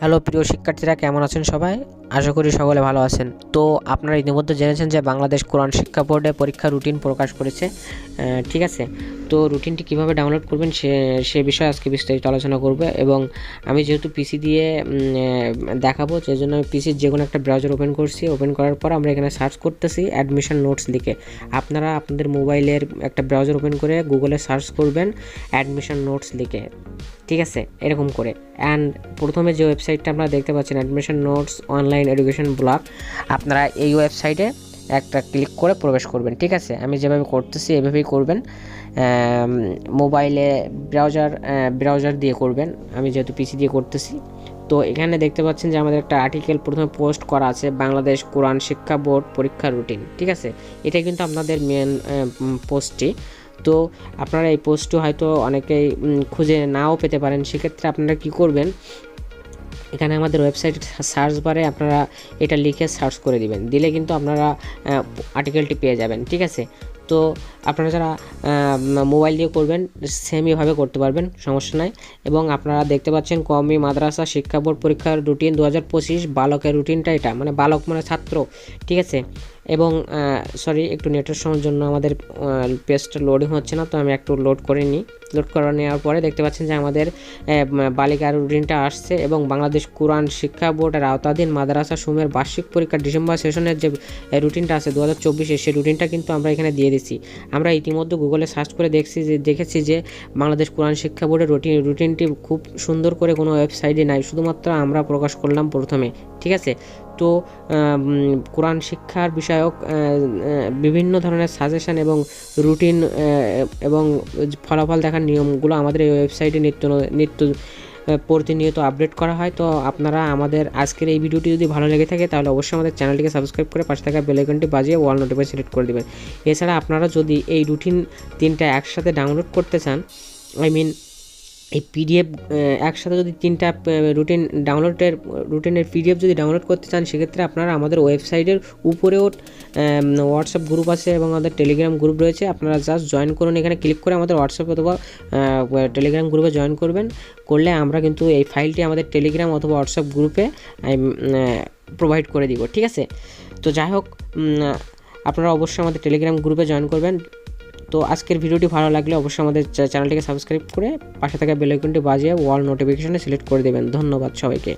Hello, প্রিয় শিক্ষার্থীরা, কেমন আছেন সবাই? আশা করি সকলে ভালো আছেন। তো আপনারা ইতিমধ্যে জেনেছেন যে বাংলাদেশ কোরআন শিক্ষা বোর্ডে পরীক্ষা রুটিন প্রকাশ করেছে। ঠিক আছে? তো রুটিনটি কীভাবে ডাউনলোড করবেন সে সে বিষয়ে আজকে বিস্তারিত আলোচনা করবে এবং আমি যেহেতু পিসি দিয়ে দেখাবো, সেই জন্য আমি পিসির যে কোনো একটা ব্রাউজার ওপেন করছি। ওপেন করার পর আমরা এখানে সার্চ করতেছি অ্যাডমিশন নোটস লিখে। আপনারা আপনাদের মোবাইলের একটা ব্রাউজার ওপেন করে গুগলে সার্চ করবেন অ্যাডমিশন নোটস লিখে। ঠিক আছে? এরকম করে। অ্যান্ড প্রথমে যে ওয়েবসাইটটা আপনারা দেখতে পাচ্ছেন admission notes online education blog আপনারা এই ওয়েবসাইটে একটা ক্লিক করে প্রবেশ করবেন, ঠিক আছে? আমি যেভাবে করতেছি, এভাবেই করবেন। মোবাইলে ব্রাউজার ব্রাউজার দিয়ে করবেন। আমি যেহেতু পিসি দিয়ে করতেছি। তো এখানে দেখতে পাচ্ছেন যে আমাদের একটা আর্টিকেল প্রথমে পোস্ট করা আছে, বাংলাদেশ কোরআন শিক্ষা বোর্ড পরীক্ষা রুটিন ঠিক আছে? এটা কিন্তু আপনাদের মেন পোস্টটি তো আপনারা এই পোস্টটি হয়তো অনেকেই খুঁজে নাও পেতে পারেন। সেক্ষেত্রে আপনারা কি করবেন এখানে আমাদের ওয়েবসাইট সার্চ বারে আপনারা এটা লিখে সার্চ করে দিবেন। দিলে কিন্তু আপনারা আর্টিকেলটি পেয়ে যাবেন, ঠিক আছে? তো আপনারা যারা মোবাইল দিয়ে করবেন সেমইভাবে করতে পারবেন, সমস্যা নাই। এবং আপনারা দেখতে পাচ্ছেন কমি মাদ্রাসা শিক্ষা বোর্ড পরীক্ষার রুটিন দু হাজার পঁচিশ, বালকের রুটিনটা এটা মানে বালক মানে ছাত্র, ঠিক আছে? এবং সরি একটু নেটের সময়ের জন্য আমাদের পেজটা লোডিং হচ্ছে না, তো আমি একটু লোড করে নিই। লোড করে নেওয়ার পরে দেখতে পাচ্ছেন যে আমাদের বালিকার রুটিনটা আসছে এবং বাংলাদেশ কোরআন শিক্ষা বোর্ডের আওতাধীন মাদ্রাসা সুমের বার্ষিক পরীক্ষা ডিসেম্বর সেশনের যে রুটিনটা আছে দু হাজার চব্বিশে, সেই রুটিনটা কিন্তু আমরা এখানে দিয়ে আমরা ইতিমধ্যে গুগলে সার্চ করে দেখছি যে, দেখেছি যে বাংলাদেশ কোরআন শিক্ষা বোর্ডের রুটিন রুটিনটি খুব সুন্দর করে কোনো ওয়েবসাইটে নাই, শুধুমাত্র আমরা প্রকাশ করলাম প্রথমে, ঠিক আছে? তো কোরআন শিক্ষার বিষয়ক বিভিন্ন ধরনের সাজেশন এবং রুটিন এবং ফলাফল দেখার নিয়মগুলো আমাদের এই ওয়েবসাইটে নিত্য নিত্য প্রতিনিয়ত আপডেট করা হয়। তো আপনারা আমাদের আজকের এই ভিডিওটি যদি ভালো লেগে থাকে, তাহলে অবশ্যই আমাদের চ্যানেলটিকে সাবস্ক্রাইব করে পাশে থাকা বেলাইকনটি বাজিয়ে ওয়াল নোটিফিকেশন সিলেক্ট করে দেবেন। এছাড়া আপনারা যদি এই রুটিন তিনটা একসাথে ডাউনলোড করতে চান আই মিন এই পিডিএফ একসাথে যদি তিনটা রুটিন ডাউনলোডের রুটিনের পিডিএফ যদি ডাউনলোড করতে চান, সেক্ষেত্রে আপনারা আমাদের ওয়েবসাইটের উপরেও হোয়াটসঅ্যাপ গ্রুপ আছে এবং আমাদের টেলিগ্রাম গ্রুপ রয়েছে। আপনারা জাস্ট জয়েন করুন। এখানে ক্লিক করে আমাদের হোয়াটসঅ্যাপ অথবা টেলিগ্রাম গ্রুপে জয়েন করবেন। করলে আমরা কিন্তু এই ফাইলটি আমাদের টেলিগ্রাম অথবা হোয়াটসঅ্যাপ গ্রুপে প্রোভাইড করে দিব। ঠিক আছে? তো যাই হোক আপনারা অবশ্যই আমাদের টেলিগ্রাম গ্রুপে জয়েন করবেন। তো আজকের ভিডিওটি ভালো লাগলে অবশ্যই আমাদের চ্যানেলটিকে সাবস্ক্রাইব করে পাশে থাকা বেলাইকনটি বাজিয়ে ওয়াল নোটিফিকেশনে সিলেক্ট করে দেবেন। ধন্যবাদ সবাইকে।